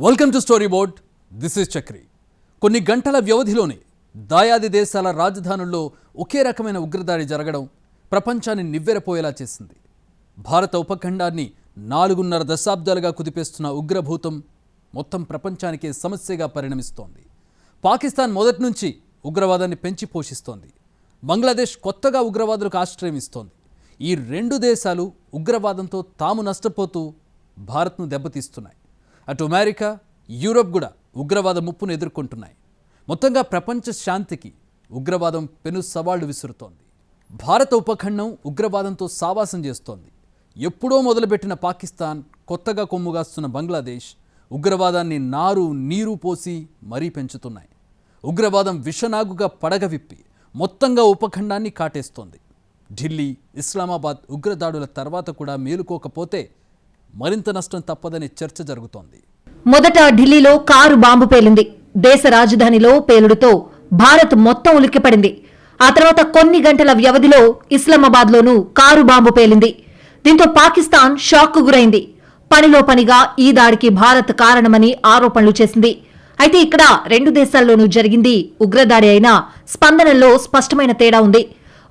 Welcome to story board this is Chakri కొన్ని గంటల వ్యవధిలోనే దాయాది దేశాల రాజధానుల్లో ఒకే రకమైన ఉగ్రదాడి జరగడం ప్రపంచాన్ని నివ్వెరపోయేలా చేసింది. భారత ఉపఖండాన్ని నాలుగున్నర దశాబ్దాలుగా కుదిపేస్తున్న ఉగ్రభూతం మొత్తం ప్రపంచానికే సమస్యగా పరిణమిస్తోంది. పాకిస్తాన్ మొదటి నుంచి ఉగ్రవాదాన్ని పెంచి పోషిస్తోంది. బంగ్లాదేశ్ కొత్తగా ఉగ్రవాదులకు ఆశ్రయం ఇస్తోంది. ఈ రెండు దేశాలు ఉగ్రవాదంతో తాము నష్టపోతూ భారత్ను దెబ్బతీస్తున్నాయి. అటు అమెరికా యూరోప్ కూడా ఉగ్రవాద ముప్పును ఎదుర్కొంటున్నాయి. మొత్తంగా ప్రపంచ శాంతికి ఉగ్రవాదం పెను సవాళ్ళు విసురుతోంది. భారత ఉపఖండం ఉగ్రవాదంతో సావాసం చేస్తోంది. ఎప్పుడో మొదలుపెట్టిన పాకిస్తాన్ కొత్తగా కొమ్ముగాస్తున్న బంగ్లాదేశ్ ఉగ్రవాదాన్ని నారు నీరు పోసి మరీ పెంచుతున్నాయి. ఉగ్రవాదం విషనాగుగా పడగవిప్పి మొత్తంగా ఉపఖండాన్ని కాటేస్తోంది. ఢిల్లీ ఇస్లామాబాద్ ఉగ్రదాడుల తర్వాత కూడా మేలుకోకపోతే మరింత నష్టం తప్పదనే చర్చ జరుగుతోంది. మొదట ఢిల్లీలో కారు బాంబు పేలింది. దేశ రాజధానిలో పేలుడుతో భారత్ మొత్తం ఉలిక్కిపడింది. ఆ తర్వాత కొన్ని గంటల వ్యవధిలో ఇస్లామాబాద్లోనూ కారు బాంబు పేలింది. దీంతో పాకిస్తాన్ షాక్కు గురైంది. పనిలో పనిగా ఈ దాడికి భారత్ కారణమని ఆరోపణలు చేసింది. అయితే ఇక్కడ రెండు దేశాల్లోనూ జరిగింది ఉగ్రదాడి అయినా స్పందనల్లో స్పష్టమైన తేడా ఉంది.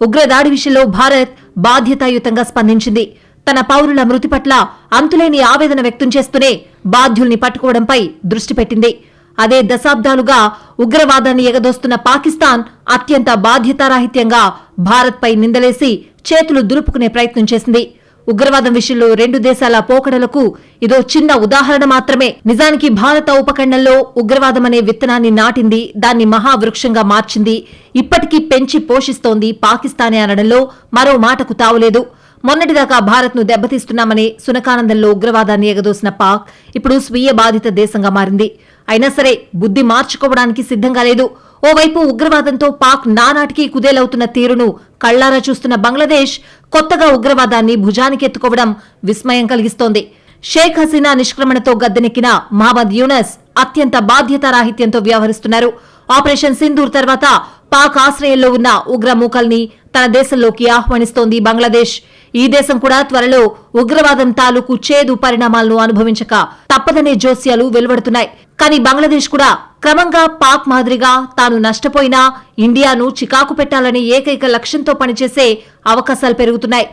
ఉగ్రదాడి విషయంలో భారత్ బాధ్యతాయుతంగా స్పందించింది. తన పౌరుల మృతి పట్ల అంతులేని ఆవేదన వ్యక్తం చేస్తూనే బాధ్యుల్ని పట్టుకోవడంపై దృష్టి పెట్టింది. అదే దశాబ్దాలుగా ఉగ్రవాదాన్ని ఎగదోస్తున్న పాకిస్తాన్ అత్యంత బాధ్యతారాహిత్యంగా భారత్పై నిందలేసి చేతులు దులుపుకునే ప్రయత్నం చేసింది. ఉగ్రవాదం విషయంలో రెండు దేశాల పోకడలకు ఇదో చిన్న ఉదాహరణ మాత్రమే. నిజానికి భారత ఉపఖండంలో ఉగ్రవాదం అనే విత్తనాన్ని నాటింది దాన్ని మహావృక్షంగా మార్చింది. ఇప్పటికీ పెంచి పోషిస్తోంది పాకిస్తానే అనడంలో మరో మాటకు తావులేదు. మొన్నటిదాకా భారత్ను దెబ్బతీస్తున్నామని సునకానందంలో ఉగ్రవాదాన్ని ఎగదోసిన పాక్ ఇప్పుడు స్వీయ బాధిత దేశంగా మారింది. అయినా సరే బుద్ధి మార్చుకోవడానికి సిద్ధంగా లేదు. ఓవైపు ఉగ్రవాదంతో పాక్ నానాటికి కుదేలవుతున్న తీరును కళ్ళారా చూస్తున్న బంగ్లాదేశ్ కొత్తగా ఉగ్రవాదాన్ని భుజానికెత్తుకోవడం విస్మయం కలిగిస్తోంది. షేక్ హసీనా నిష్క్రమణతో గద్దెనెక్కిన మహమ్మద్ యూనస్ అత్యంత బాధ్యతారాహిత్యంతో వ్యవహరిస్తున్నారు. ఆపరేషన్ సింధూర్ తర్వాత పాక్ ఆశ్రయంలో ఉన్న ఉగ్రమూకల్ని తన దేశంలోకి ఆహ్వానిస్తోంది బంగ్లాదేశ్. ఈ దేశం కూడా త్వరలో ఉగ్రవాదం తాలూకు చేదు పరిణామాలను అనుభవించక తప్పదనే జోస్యాలు వెలువడుతున్నాయి. కానీ బంగ్లాదేశ్ కూడా క్రమంగా పాక్ మాదిరిగా తాను నష్టపోయినా ఇండియాను చికాకు పెట్టాలనే ఏకైక లక్ష్యంతో పనిచేసే అవకాశాలు పెరుగుతున్నాయి.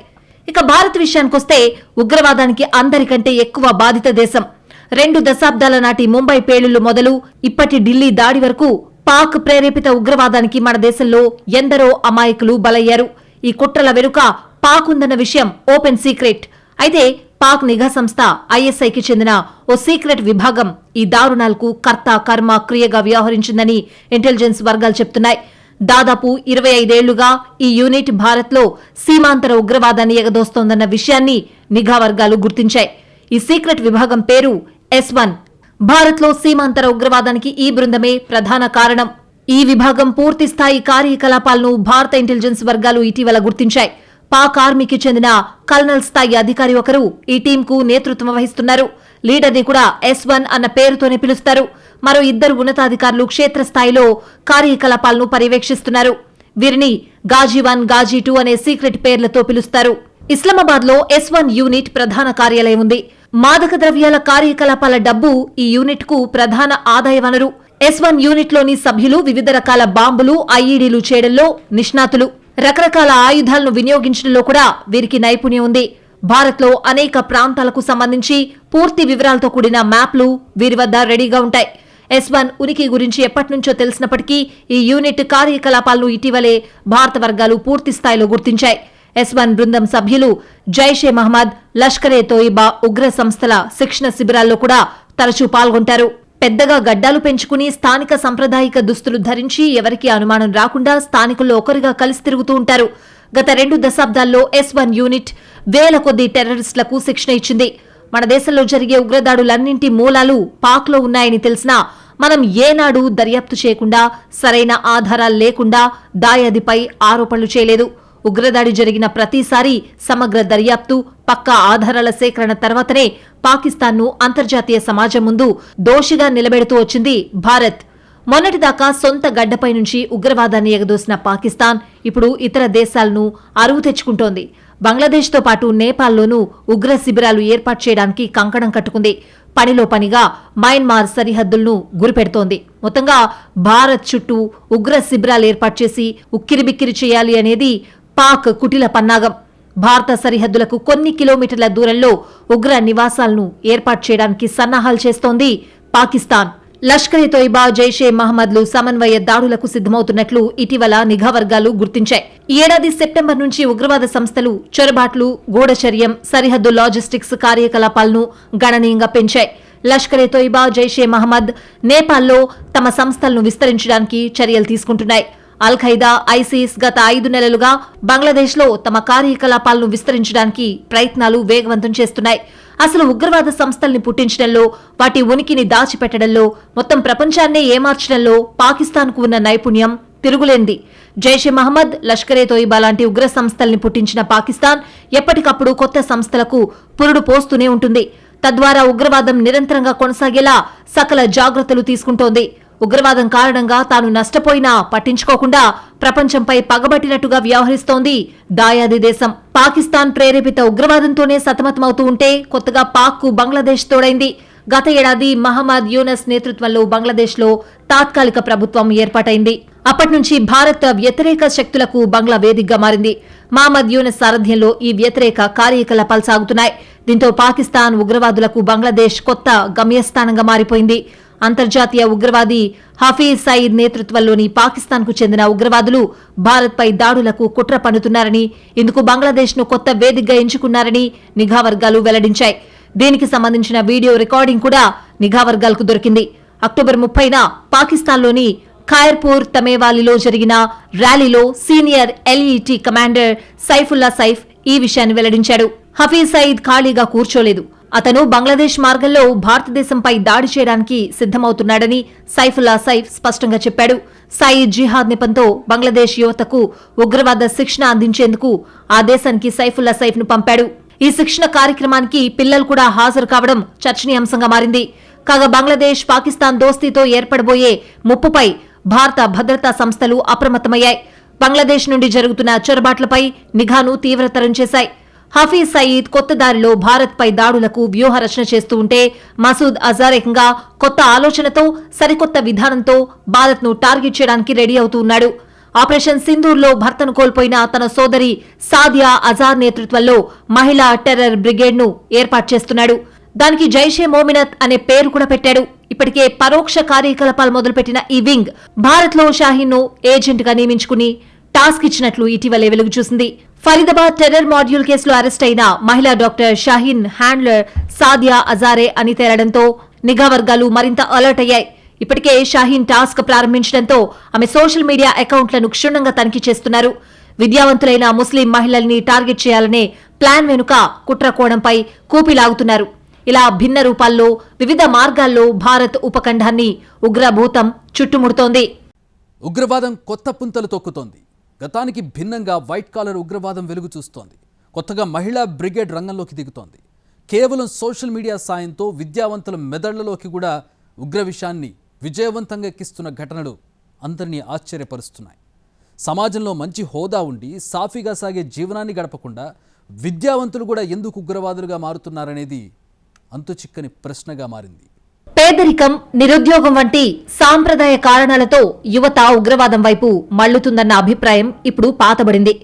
ఇక భారత్ విషయానికొస్తే ఉగ్రవాదానికి అందరికంటే ఎక్కువ బాధిత దేశం. రెండు దశాబ్దాల నాటి ముంబై పేలుళ్ళు మొదలు ఇప్పటి ఢిల్లీ దాడి వరకు పాక్ ప్రేరేపిత ఉగ్రవాదానికి మన దేశంలో ఎందరో అమాయకులు బలయ్యారు. ఈ కుట్రల వెనుక పాక్ ఉందన్న విషయం ఓపెన్ సీక్రెట్. అయితే పాక్ నిఘా సంస్థ ఐఎస్ఐకి చెందిన ఓ సీక్రెట్ విభాగం ఈ దారుణాలకు కర్త కర్మ క్రియగా వ్యవహరించిందని ఇంటెలిజెన్స్ వర్గాలు చెప్తున్నాయి. దాదాపు ఇరవై ఐదేళ్ళుగా ఈ యూనిట్ భారత్లో సీమాంతర ఉగ్రవాదాన్ని ఎగదోస్తోందన్న విషయాన్ని నిఘా వర్గాలు గుర్తించాయి. ఈ సీక్రెట్ విభాగం పేరు ఎస్ వన్. భారత్లో సీమాంతర ఉగ్రవాదానికి ఈ బృందమే ప్రధాన కారణం. ఈ విభాగం పూర్తి స్థాయి కార్యకలాపాలను భారత ఇంటెలిజెన్స్ వర్గాలు ఇటీవల గుర్తించాయి. పాక్ ఆర్మీకి చెందిన కల్నల్ స్థాయి అధికారి ఒకరు ఈ టీంకు నేతృత్వం వహిస్తున్నారు. లీడర్ని కూడా ఎస్ వన్ అన్న పేరుతోనే పిలుస్తారు. మరో ఇద్దరు ఉన్నతాధికారులు క్షేత్రస్థాయిలో కార్యకలాపాలను పర్యవేక్షిస్తున్నారు. వీరిని గాజీ వన్ గాజీ టూ అనే సీక్రెట్ పేర్లతో పిలుస్తారు. ఇస్లామాబాద్లో ఎస్ వన్ యూనిట్ ప్రధాన కార్యాలయం ఉంది. మాదక ద్రవ్యాల కార్యకలాపాల డబ్బు ఈ యూనిట్కు ప్రధాన ఆదాయ వనరు ఎస్ వన్ యూనిట్లోని సభ్యులు వివిధ రకాల బాంబులు ఐఈడీలు చేయడంలో నిష్ణాతులు. రకరకాల ఆయుధాలను వినియోగించడంలో కూడా వీరికి నైపుణ్యం ఉంది. భారత్లో అనేక ప్రాంతాలకు సంబంధించి పూర్తి వివరాలతో కూడిన మ్యాప్లు వీరి వద్ద రెడీగా ఉంటాయి. ఎస్ వన్ ఉనికి గురించి ఎప్పటినుంచో తెలిసినప్పటికీ ఈ యూనిట్ కార్యకలాపాలను ఇటీవలే భారత వర్గాలు పూర్తి స్థాయిలో గుర్తించాయి. ఎస్ వన్ బృందం సభ్యులు జైషే మహమ్మద్ లష్కరే తోయిబా ఉగ్ర సంస్థల శిక్షణ శిబిరాల్లో కూడా తరచూ పాల్గొంటారు. పెద్దగా గడ్డాలు పెంచుకుని స్థానిక సంప్రదాయిక దుస్తులు ధరించి ఎవరికీ అనుమానం రాకుండా స్థానికుల్లో ఒకరిగా కలిసి తిరుగుతూ ఉంటారు. గత రెండు దశాబ్దాల్లో ఎస్ వన్ యూనిట్ వేల కొద్ది టెర్రరిస్టులకు శిక్షణ ఇచ్చింది. మన దేశంలో జరిగే ఉగ్రదాడులన్నింటి మూలాలు పాక్లో ఉన్నాయని తెలిసినా మనం ఏనాడు దర్యాప్తు చేయకుండా సరైన ఆధారాలు లేకుండా దాయాదిపై ఆరోపణలు చేయలేదు. ఉగ్రదాడి జరిగిన ప్రతిసారి సమగ్ర దర్యాప్తు పక్కా ఆధారాల సేకరణ తర్వాతనే పాకిస్తాన్ను అంతర్జాతీయ సమాజం ముందు దోషిగా నిలబెడుతూ వచ్చింది భారత్. మొన్నటిదాకా సొంత గడ్డపై నుంచి ఉగ్రవాదాన్ని ఎగదోసిన పాకిస్తాన్ ఇప్పుడు ఇతర దేశాలను అరువు తెచ్చుకుంటోంది. బంగ్లాదేశ్తో పాటు నేపాల్లోనూ ఉగ్ర శిబిరాలు ఏర్పాటు చేయడానికి కంకణం కట్టుకుంది. పనిలో పనిగా మయన్మార్ సరిహద్దులను గురిపెడుతోంది. మొత్తంగా భారత్ చుట్టూ ఉగ్ర శిబిరాలు ఏర్పాటు చేసి ఉక్కిరిబిక్కిరి చేయాలి అనేది పాక్ కుటిల పన్నాగం. భారత సరిహద్దులకు కొన్ని కిలోమీటర్ల దూరంలో ఉగ్ర నివాసాలను ఏర్పాటు చేయడానికి సన్నాహాలు చేస్తోంది పాకిస్తాన్. లష్కర్ ఎ తోయిబా జైషే మహమ్మద్లు సమన్వయ దాడులకు సిద్ధమవుతున్నట్లు ఇటీవల నిఘా వర్గాలు గుర్తించాయి. ఈ ఏడాది సెప్టెంబర్ నుంచి ఉగ్రవాద సంస్థలు చొరబాట్లు గూఢచర్యం సరిహద్దు లాజిస్టిక్స్ కార్యకలాపాలను గణనీయంగా పెంచాయి. లష్కర్ ఎ తోయిబా జైషే మహమ్మద్ నేపాల్లో తమ సంస్థలను విస్తరించడానికి చర్యలు తీసుకుంటున్నాయి. అల్ ఖైదా ఐసిస్ గత ఐదు నెలలుగా బంగ్లాదేశ్లో తమ కార్యకలాపాలను విస్తరించడానికి ప్రయత్నాలు వేగవంతం చేస్తున్నాయి. అసలు ఉగ్రవాద సంస్థల్ని పుట్టించడంలో వాటి ఉనికిని దాచిపెట్టడంలో మొత్తం ప్రపంచాన్నే ఏమార్చడంలో పాకిస్తాన్కు ఉన్న నైపుణ్యం తిరుగులేంది జైషే మహమ్మద్ లష్కరే తోయిబా లాంటి ఉగ్ర సంస్థల్ని పుట్టించిన పాకిస్తాన్ ఎప్పటికప్పుడు కొత్త సంస్థలకు పురుడు పోస్తూనే ఉంటుంది. తద్వారా ఉగ్రవాదం నిరంతరంగా కొనసాగేలా సకల జాగ్రత్తలు తీసుకుంటోంది. ఉగ్రవాదం కారణంగా తాను నష్టపోయినా పట్టించుకోకుండా ప్రపంచంపై పగబట్టినట్టుగా వ్యవహరిస్తోంది దాయాది దేశం. పాకిస్తాన్ ప్రేరేపిత ఉగ్రవాదంతోనే సతమతమవుతూ ఉంటే కొత్తగా పాక్కు బంగ్లాదేశ్ తోడైంది. గత ఏడాది మహమ్మద్ యూనస్ నేతృత్వంలో బంగ్లాదేశ్లో తాత్కాలిక ప్రభుత్వం ఏర్పాటైంది. అప్పటి నుంచి భారత్ వ్యతిరేక శక్తులకు బంగ్లా వేదికగా మారింది. మహమ్మద్ యూనస్ సారథ్యంలో ఈ వ్యతిరేక కార్యకలాపాలు సాగుతున్నాయి. దీంతో పాకిస్తాన్ ఉగ్రవాదులకు బంగ్లాదేశ్ కొత్త గమ్యస్థానంగా మారిపోయింది. అంతర్జాతీయ ఉగ్రవాది హఫీజ్ సయీద్ నేతృత్వంలోని పాకిస్తాన్కు చెందిన ఉగ్రవాదులు భారత్పై దాడులకు కుట్ర పన్నుతున్నారని ఇందుకు బంగ్లాదేశ్ను కొత్త వేదికగా ఎంచుకున్నారని నిఘా వర్గాలు వెల్లడించాయి. దీనికి సంబంధించిన వీడియో రికార్డింగ్ కూడా నిఘా వర్గాలకు దొరికింది. అక్టోబర్ ముప్పైన పాకిస్తాన్లోని ఖైర్పూర్ తమేవాలిలో జరిగిన ర్యాలీలో senior LeT commander Saifullah Saif ఈ విషయాన్ని వెల్లడించాడు. హఫీజ్ సయీద్ ఖాళీగా కూర్చోలేదు. అతను బంగ్లాదేశ్ మార్గంలో భారతదేశంపై దాడి చేయడానికి సిద్ధమవుతున్నాడని సైఫుల్లా సైఫ్ స్పష్టంగా చెప్పాడు. సాయి జిహాద్ నిపంతో బంగ్లాదేశ్ యువతకు ఉగ్రవాద శిక్షణ అందించేందుకు ఆ దేశానికి సైఫుల్లా సైఫ్ను పంపాడు. ఈ శిక్షణ కార్యక్రమానికి పిల్లలు కూడా హాజరు కావడం చర్చనీయాంశంగా మారింది. కాగా బంగ్లాదేశ్ పాకిస్తాన్ దోస్తీతో ఏర్పడబోయే ముప్పుపై భారత భద్రతా సంస్థలు అప్రమత్తమయ్యాయి. బంగ్లాదేశ్ నుండి జరుగుతున్న చొరబాట్లపై నిఘాను తీవ్రతరం చేశాయి. హఫీజ్ సయీద్ కొత్త దారిలో భారత్పై దాడులకు వ్యూహ రచన చేస్తూ ఉంటే మసూద్ అజారేకంగా కొత్త ఆలోచనతో సరికొత్త విధానంతో భారత్ను టార్గెట్ చేయడానికి రెడీ అవుతూ ఉన్నాడు. ఆపరేషన్ సింధూర్లో భర్తను కోల్పోయిన తన సోదరి సాదియా అజార్ నేతృత్వంలో మహిళా టెర్రర్ బ్రిగేడ్ను ఏర్పాటు చేస్తున్నాడు. దానికి జైషే మోమినత్ అనే పేరు కూడా పెట్టాడు. ఇప్పటికే పరోక్ష కార్యకలాపాలు మొదలుపెట్టిన ఈ వింగ్ భారత్లో షాహీన్ను ఏజెంట్గా నియమించుకుని టాస్క్ ఇచ్చినట్లు ఇటీవలే వెలుగు చూసింది. ఫరీదాబాద్ టెర్రర్ మాడ్యూల్ కేసులో అరెస్ట్ అయిన మహిళా డాక్టర్ షాహీన్ హ్యాండ్లర్ సాదియా అజారే అని తేలడంతో నిఘా వర్గాలు మరింత అలర్ట్ అయ్యాయి. ఇప్పటికే షాహీన్ టాస్క్ ప్రారంభించడంతో ఆమె సోషల్ మీడియా అకౌంట్లను క్షుణ్ణంగా తనిఖీ చేస్తున్నారు. విద్యావంతులైన ముస్లిం మహిళల్ని టార్గెట్ చేయాలనే ప్లాన్ వెనుక కుట్ర కోణంపై కూపిలాగుతున్నారు ఇలా భిన్న రూపాల్లో వివిధ మార్గాల్లో భారత్ ఉపఖండాన్ని ఉగ్రభూతం చుట్టుముడుతోంది. ఉగ్రవాదం కొత్త పుంతలు తొక్కుతోంది. గతానికి భిన్నంగా వైట్ కాలర్ ఉగ్రవాదం వెలుగు చూస్తోంది. కొత్తగా మహిళా బ్రిగేడ్ రంగంలోకి దిగుతోంది. కేవలం సోషల్ మీడియా సాయంతో విద్యావంతుల మెదళ్ళలోకి కూడా ఉగ్ర విషయాన్ని విజయవంతంగా ఎక్కిస్తున్న ఘటనలు అందరినీ ఆశ్చర్యపరుస్తున్నాయి. సమాజంలో మంచి హోదా ఉండి సాఫీగా సాగే జీవనాన్ని గడపకుండా విద్యావంతులు కూడా ఎందుకు ఉగ్రవాదులుగా మారుతున్నారనేది అంతుచిక్కని ప్రశ్నగా మారింది. పేదరికం నిరుద్యోగం వంటి సాంప్రదాయ కారణాలతో యువత ఉగ్రవాదం వైపు మళ్ళుతుందన్న అభిప్రాయం ఇప్పుడు పాతబడింది.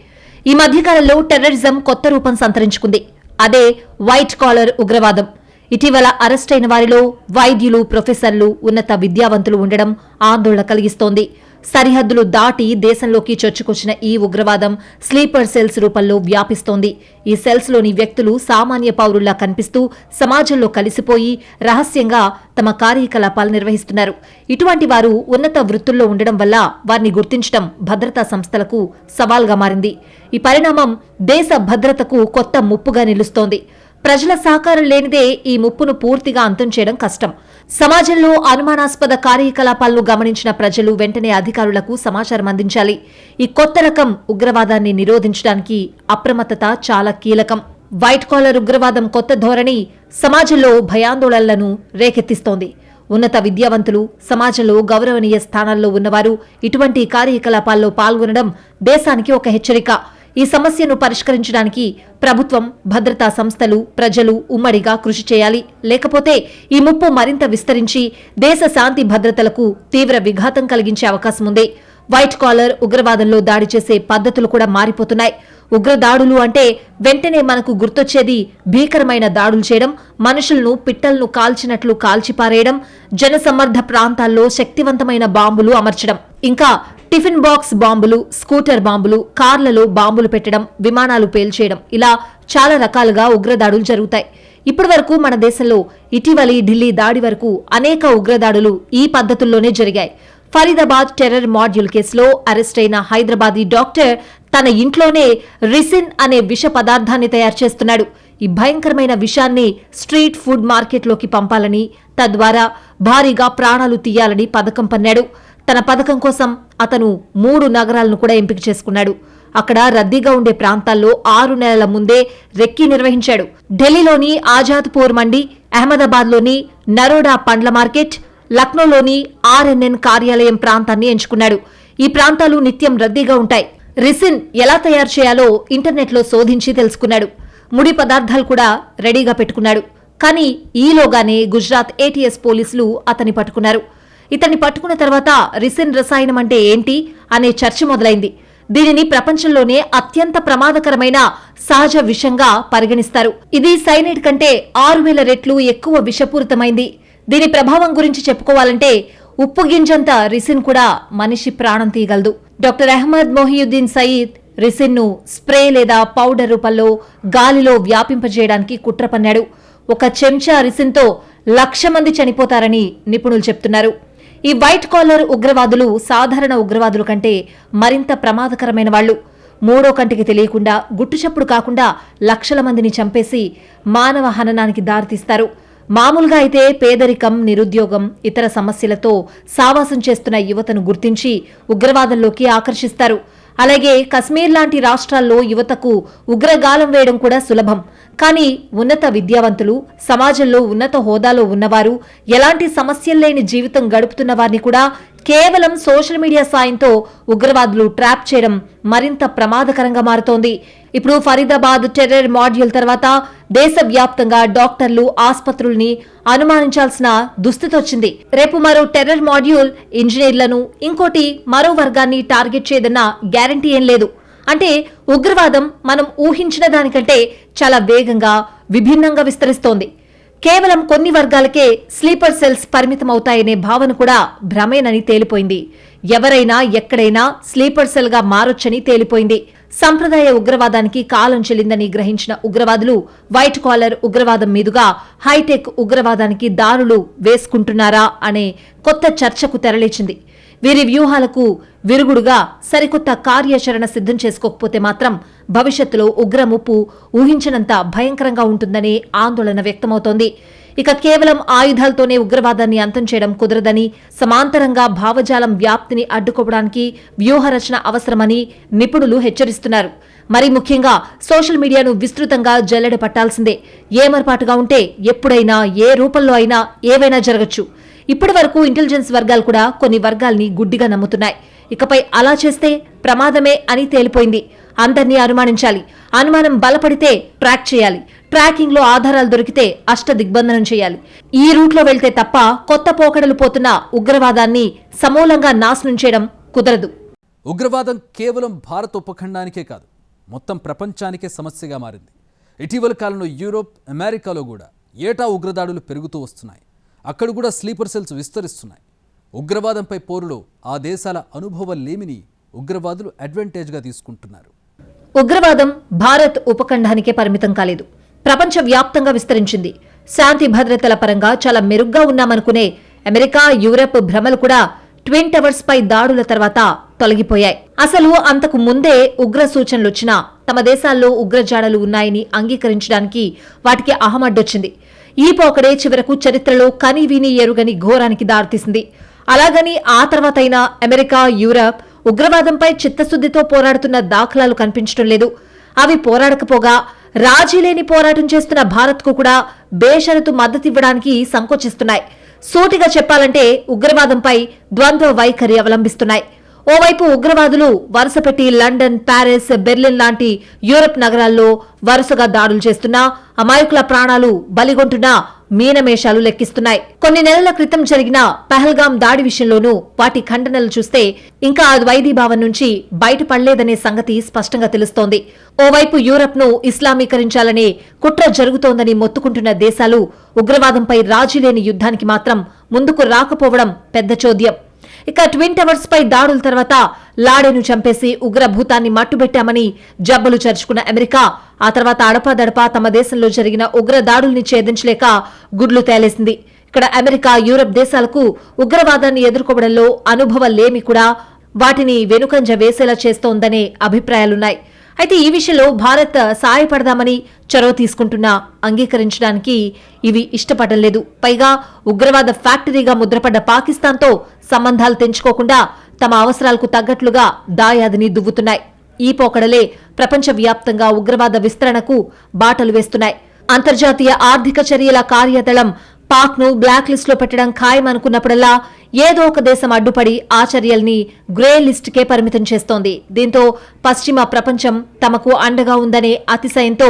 ఈ మధ్యకాలంలో టెర్రరిజం కొత్త రూపం సంతరించుకుంది. అదే వైట్ కాలర్ ఉగ్రవాదం. ఇటీవల అరెస్ట్ అయిన వారిలో వైద్యులు ప్రొఫెసర్లు ఉన్నత విద్యావంతులు ఉండడం ఆందోళన కలిగిస్తోంది. సరిహద్దులు దాటి దేశంలోకి చొచ్చుకొచ్చిన ఈ ఉగ్రవాదం స్లీపర్ సెల్స్ రూపంలో వ్యాపిస్తోంది. ఈ సెల్స్లోని వ్యక్తులు సామాన్య పౌరుల్లా కనిపిస్తూ సమాజంలో కలిసిపోయి రహస్యంగా తమ కార్యకలాపాలు నిర్వహిస్తున్నారు. ఇటువంటి వారు ఉన్నత వృత్తుల్లో ఉండడం వల్ల వారిని గుర్తించడం భద్రతా సంస్థలకు సవాల్గా మారింది. ఈ పరిణామం దేశ భద్రతకు కొత్త ముప్పుగా నిలుస్తోంది. ప్రజల సహకారం లేనిదే ఈ ముప్పును పూర్తిగా అంతం చేయడం కష్టం. సమాజంలో అనుమానాస్పద కార్యకలాపాలను గమనించిన ప్రజలు వెంటనే అధికారులకు సమాచారం అందించాలి. ఈ కొత్త రకం ఉగ్రవాదాన్ని నిరోధించడానికి అప్రమత్తత చాలా కీలకం. వైట్ కాలర్ ఉగ్రవాదం కొత్త ధోరణి సమాజంలో భయాందోళనలను రేకెత్తిస్తోంది. ఉన్నత విద్యావంతులు సమాజంలో గౌరవనీయ స్థానాల్లో ఉన్నవారు ఇటువంటి కార్యకలాపాల్లో పాల్గొనడం దేశానికి ఒక హెచ్చరిక. ఈ సమస్యను పరిష్కరించడానికి ప్రభుత్వం భద్రతా సంస్థలు ప్రజలు ఉమ్మడిగా కృషి చేయాలి. లేకపోతే ఈ ముప్పు మరింత విస్తరించి దేశ శాంతి భద్రతలకు తీవ్ర విఘాతం కలిగించే అవకాశం ఉంది. వైట్ కాలర్ ఉగ్రవాదంలో దాడి చేసే పద్ధతులు కూడా మారిపోతున్నాయి. ఉగ్ర దాడులు అంటే వెంటనే మనకు గుర్తొచ్చేది భీకరమైన దాడులు చేయడం మనుషులను పిట్టలను కాల్చినట్లు కాల్చిపారేయడం జనసమ్మర్ధ ప్రాంతాల్లో శక్తివంతమైన బాంబులు అమర్చడం. ఇంకా టిఫిన్ బాక్స్ బాంబులు స్కూటర్ బాంబులు కార్లలో బాంబులు పెట్టడం విమానాలు పేల్చేయడం ఇలా చాలా రకాలుగా ఉగ్రదాడులు జరుగుతాయి. ఇప్పటి వరకు మన దేశంలో ఇటీవలి ఢిల్లీ దాడి వరకు అనేక ఉగ్రదాడులు ఈ పద్ధతుల్లోనే జరిగాయి. ఫరీదాబాద్ టెర్రర్ మాడ్యూల్ కేసులో అరెస్ట్ అయిన హైదరాబాదీ డాక్టర్ తన ఇంట్లోనే రిసిన్ అనే విష పదార్థాన్ని తయారు చేస్తున్నాడు. ఈ భయంకరమైన విషాన్ని స్ట్రీట్ ఫుడ్ మార్కెట్లోకి పంపాలని తద్వారా భారీగా ప్రాణాలు తీయాలని పథకం పన్నాడు. తన పథకం కోసం అతను మూడు నగరాలను కూడా ఎంపిక చేసుకున్నాడు. అక్కడ రద్దీగా ఉండే ప్రాంతాల్లో ఆరు నెలల ముందే రెక్కి నిర్వహించాడు. ఢిల్లీలోని ఆజాద్పూర్ మండి అహ్మదాబాద్లోని నరోడా పండ్ల మార్కెట్ లక్నోలోని ఆర్ఎన్ఎన్ కార్యాలయం ప్రాంతాన్ని ఎంచుకున్నాడు. ఈ ప్రాంతాలు నిత్యం రద్దీగా ఉంటాయి. రిసిన్ ఎలా తయారు చేయాలో ఇంటర్నెట్లో శోధించి తెలుసుకున్నాడు. ముడి పదార్థాలు కూడా రెడీగా పెట్టుకున్నాడు. కానీ ఈలోగానే గుజరాత్ ఏటీఎస్ పోలీసులు అతన్ని పట్టుకున్నారు. ఇతన్ని పట్టుకున్న తర్వాత రిసిన్ రసాయనం అంటే ఏంటి అనే చర్చ మొదలైంది. దీనిని ప్రపంచంలోనే అత్యంత ప్రమాదకరమైన సహజ విషంగా పరిగణిస్తారు. ఇది సైనైడ్ కంటే ఆరు వేల రెట్లు ఎక్కువ విషపూరితమైంది. దీని ప్రభావం గురించి చెప్పుకోవాలంటే ఉప్పు గింజంత రిసిన్ కూడా మనిషి ప్రాణం తీయగలదు. డాక్టర్ అహ్మద్ మొహియుద్దీన్ సయీద్ రిసిన్ను స్ప్రే లేదా పౌడర్ రూపంలో గాలిలో వ్యాపింపజేయడానికి కుట్ర పన్నాడు. ఒక చెంచా రిసిన్తో లక్ష మంది చనిపోతారని నిపుణులు చెప్తున్నారు. ఈ వైట్ కాలర్ ఉగ్రవాదులు సాధారణ ఉగ్రవాదుల కంటే మరింత ప్రమాదకరమైన వాళ్ళు. మూడో కంటికి తెలియకుండా గుట్టుచప్పుడు కాకుండా లక్షల మందిని చంపేసి మానవ హననానికి దారితీస్తారు. మామూలుగా అయితే పేదరికం నిరుద్యోగం ఇతర సమస్యలతో సావాసం చేస్తున్న యువతను గుర్తించి ఉగ్రవాదంలోకి ఆకర్షిస్తారు. అలాగే కశ్మీర్ లాంటి రాష్ట్రాల్లో యువతకు ఉగ్రగాలం వేయడం కూడా సులభం. కానీ ఉన్నత విద్యావంతులు సమాజంలో ఉన్నత హోదాలో ఉన్నవారు ఎలాంటి సమస్యలు లేని జీవితం గడుపుతున్న వారిని కూడా కేవలం సోషల్ మీడియా సాయంతో ఉగ్రవాదులు ట్రాప్ చేయడం మరింత ప్రమాదకరంగా మారుతోంది. ఇప్పుడు ఫరీదాబాద్ టెర్రర్ మాడ్యూల్ తర్వాత దేశవ్యాప్తంగా డాక్టర్లు ఆసుపత్రుల్ని అనుమానించాల్సిన దుస్థితి వచ్చింది. రేపు మరో టెర్రర్ మాడ్యూల్ ఇంజనీర్లను ఇంకోటి మరో వర్గాన్ని టార్గెట్ చేయదన్న గ్యారంటీ ఏం లేదు. అంటే ఉగ్రవాదం మనం ఊహించిన దానికంటే చాలా వేగంగా విభిన్నంగా విస్తరిస్తోంది. కేవలం కొన్ని వర్గాలకే స్లీపర్ సెల్స్ పరిమితమవుతాయనే భావన కూడా భ్రమేనని తేలిపోయింది. ఎవరైనా ఎక్కడైనా స్లీపర్ సెల్గా మారొచ్చని తేలిపోయింది. సంప్రదాయ ఉగ్రవాదానికి కాలం చెల్లిందని గ్రహించిన ఉగ్రవాదులు వైట్ కాలర్ ఉగ్రవాదం మీదుగా హైటెక్ ఉగ్రవాదానికి దారులు వేసుకుంటున్నారా అనే కొత్త చర్చకు తెరలేచింది. వీరి వ్యూహాలకు విరుగుడుగా సరికొత్త కార్యాచరణ సిద్ధం చేసుకోకపోతే మాత్రం భవిష్యత్తులో ఉగ్ర ముప్పు ఊహించినంత భయంకరంగా ఉంటుందనే ఆందోళన వ్యక్తమవుతోంది. ఇక కేవలం ఆయుధాలతోనే ఉగ్రవాదాన్ని అంతం చేయడం కుదరదని సమాంతరంగా భావజాలం వ్యాప్తిని అడ్డుకోవడానికి వ్యూహరచన అవసరమని నిపుణులు హెచ్చరిస్తున్నారు. మరి ముఖ్యంగా సోషల్ మీడియాను విస్తృతంగా జల్లెడ పట్టాల్సిందే. ఏమరపాటుగా ఉంటే ఎప్పుడైనా ఏ రూపంలో అయినా ఏవైనా జరగచ్చు. ఇప్పటి వరకు ఇంటెలిజెన్స్ వర్గాలు కూడా కొన్ని వర్గాల్ని గుడ్డిగా నమ్ముతున్నాయి. ఇకపై అలా చేస్తే ప్రమాదమే అని తేలిపోయింది. అందర్నీ అనుమానించాలి. అనుమానం బలపడితే ట్రాక్ చేయాలి. ట్రాకింగ్లో ఆధారాలు దొరికితే అష్ట దిగ్బంధనం చేయాలి. ఈ రూట్లో వెళ్తే తప్ప కొత్త పోకడలు పోతున్న ఉగ్రవాదాన్ని సమూలంగా నాశనం చేయడం కుదరదు. ఉగ్రవాదం కేవలం భారత్ ఉపఖండానికే కాదు మొత్తం ప్రపంచానికే సమస్యగా మారింది. ఇటీవల కాలంలో యూరోప్ అమెరికాలో కూడా ఏటా ఉగ్రదాడులు పెరుగుతూ వస్తున్నాయి. అక్కడ కూడా స్లీపర్ సెల్స్ విస్తరిస్తున్నాయి. ఉగ్రవాదంపై పోరులో ఆ దేశాల అనుభవ లేమిని ఉగ్రవాదులు అడ్వాంటేజ్గా తీసుకుంటున్నారు. ఉగ్రవాదం భారత్ ఉపఖండానికే పరిమితం కాలేదు. ప్రపంచ వ్యాప్తంగా విస్తరించింది. శాంతి భద్రతల పరంగా చాలా మెరుగ్గా ఉన్నామనుకునే అమెరికా యూరప్ భ్రమలు కూడా ట్విన్ టవర్స్ పై దాడుల తర్వాత తొలగిపోయాయి. అసలు అంతకు ముందే ఉగ్ర సూచనలొచ్చినా తమ దేశాల్లో ఉగ్రజాడలు ఉన్నాయని అంగీకరించడానికి వాటికి అహమడ్డొచ్చింది. ఈ పోకడే చివరకు చరిత్రలో కని విని ఎరుగని ఘోరానికి దారితీసింది. అలాగని ఆ తర్వాతైనా అమెరికా యూరప్ ఉగ్రవాదంపై చిత్తశుద్ధితో పోరాడుతున్న దాఖలాలు కనిపించడం లేదు. అవి పోరాడకపోగా రాజీలేని పోరాటం చేస్తున్న భారత్కు కూడా బేషరతు మద్దతివ్వడానికి సంకోచిస్తున్నాయి. సూటిగా చెప్పాలంటే ఉగ్రవాదంపై ద్వంద్వ వైఖరి అవలంబిస్తున్నాయి. ఓవైపు ఉగ్రవాదులు వరుసపెట్టి లండన్ ప్యారిస్ బెర్లిన్ లాంటి యూరప్ నగరాల్లో వరుసగా దాడులు చేస్తున్నా అమాయకుల ప్రాణాలు బలిగొంటున్నా మీనమేషాలు లెక్కిస్తున్నాయి. కొన్ని నెలల క్రితం జరిగిన పహల్గాం దాడి విషయంలోనూ వాటి ఖండనలు చూస్తే ఇంకా ఆ ద్వైదీభావం నుంచి బయటపడలేదనే సంగతి స్పష్టంగా తెలుస్తోంది. ఓవైపు యూరప్ను ఇస్లామీకరించాలనే కుట్ర జరుగుతోందని మొత్తుకుంటున్న దేశాలు ఉగ్రవాదంపై రాజీలేని యుద్ధానికి మాత్రం ముందుకు రాకపోవడం పెద్ద చోద్యం. ఇక ట్విన్ టవర్స్ పై దాడుల తర్వాత లాడెను చంపేసి ఉగ్రభూతాన్ని మట్టుబెట్టామని జబ్బలు చరుచుకున్న అమెరికా ఆ తర్వాత అడపాదడపా తమ దేశంలో జరిగిన ఉగ్ర దాడుల్ని ఛేదించలేక గుడ్లు తేలేసింది. ఇక్కడ అమెరికా యూరప్ దేశాలకు ఉగ్రవాదాన్ని ఎదుర్కోవడంలో అనుభవాలేమి కూడా వాటిని వెనుకంజ వేసేలా చేస్తోందనే అభిప్రాయాలున్నాయి. అయితే ఈ విషయంలో భారత్ సాయపడదామని చొరవ తీసుకుంటున్నా అంగీకరించడానికి ఇవి ఇష్టపడడం లేదు. పైగా ఉగ్రవాద ఫ్యాక్టరీగా ముద్రపడ్డ పాకిస్తాన్తో సంబంధాలు తెంచుకోకుండా తమ అవసరాలకు తగ్గట్లుగా దాయాదిని దువ్వుతున్నాయి. ఈ పోకడలే ప్రపంచవ్యాప్తంగా ఉగ్రవాద విస్తరణకు బాటలు వేస్తున్నాయి. అంతర్జాతీయ ఆర్థిక చర్యల కార్యదళం పాక్ను బ్లాక్ లిస్ట్లో పెట్టడం ఖాయమనుకున్నప్పుడల్లా ఏదో ఒక దేశం అడ్డుపడి ఆ చర్యల్ని గ్రే లిస్ట్ కే పరిమితం చేస్తోంది. దీంతో పశ్చిమ ప్రపంచం తమకు అండగా ఉందనే అతిశయంతో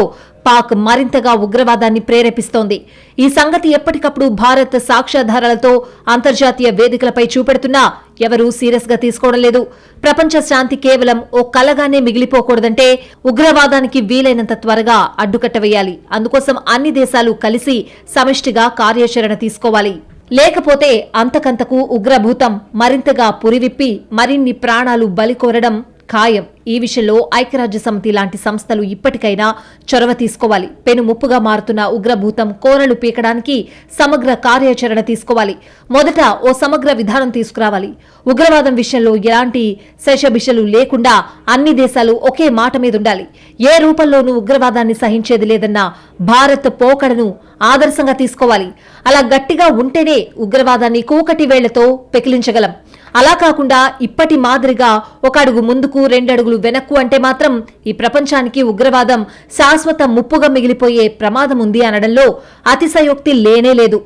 పాక్ మరింతగా ఉగ్రవాదాన్ని ప్రేరేపిస్తోంది. ఈ సంగతి ఎప్పటికప్పుడు భారత్ సాక్ష్యాధారాలతో అంతర్జాతీయ వేదికలపై చూపెడుతున్నా ఎవరూ సీరియస్గా తీసుకోవడం లేదు. ప్రపంచ శాంతి కేవలం ఓ కలగానే మిగిలిపోకూడదంటే ఉగ్రవాదానికి వీలైనంత త్వరగా అడ్డుకట్ట వేయాలి. అందుకోసం అన్ని దేశాలు కలిసి సమిష్టిగా కార్యాచరణ తీసుకోవాలి. లేకపోతే అంతకంతకు ఉగ్రభూతం మరింతగా పురివిప్పి మరిన్ని ప్రాణాలు బలికోరడం ఖాయం. ఈ విషయంలో ఐక్యరాజ్య సమితి లాంటి సంస్థలు ఇప్పటికైనా చొరవ తీసుకోవాలి. పెను ముప్పుగా మారుతున్న ఉగ్రభూతం కోరలు పీకడానికి సమగ్ర కార్యాచరణ తీసుకోవాలి. మొదట ఓ సమగ్ర విధానం తీసుకురావాలి. ఉగ్రవాదం విషయంలో ఎలాంటి శేషభిషలు లేకుండా అన్ని దేశాలు ఒకే మాట మీద ఉండాలి. ఏ రూపంలోనూ ఉగ్రవాదాన్ని సహించేది లేదన్న భారత్ పోకడను ఆదర్శంగా తీసుకోవాలి. అలా గట్టిగా ఉంటేనే ఉగ్రవాదాన్ని కూకటి వేళ్ళతో పెకిలించగలం. అలా కాకుండా ఇప్పటి మాదిరిగా ఒక అడుగు ముందుకు రెండడుగులు వెనక్కు అంటే మాత్రం ఈ ప్రపంచానికి ఉగ్రవాదం శాశ్వత ముప్పుగా మిగిలిపోయే ప్రమాదం ఉంది అనడంలో అతిశయోక్తి లేనే లేదు.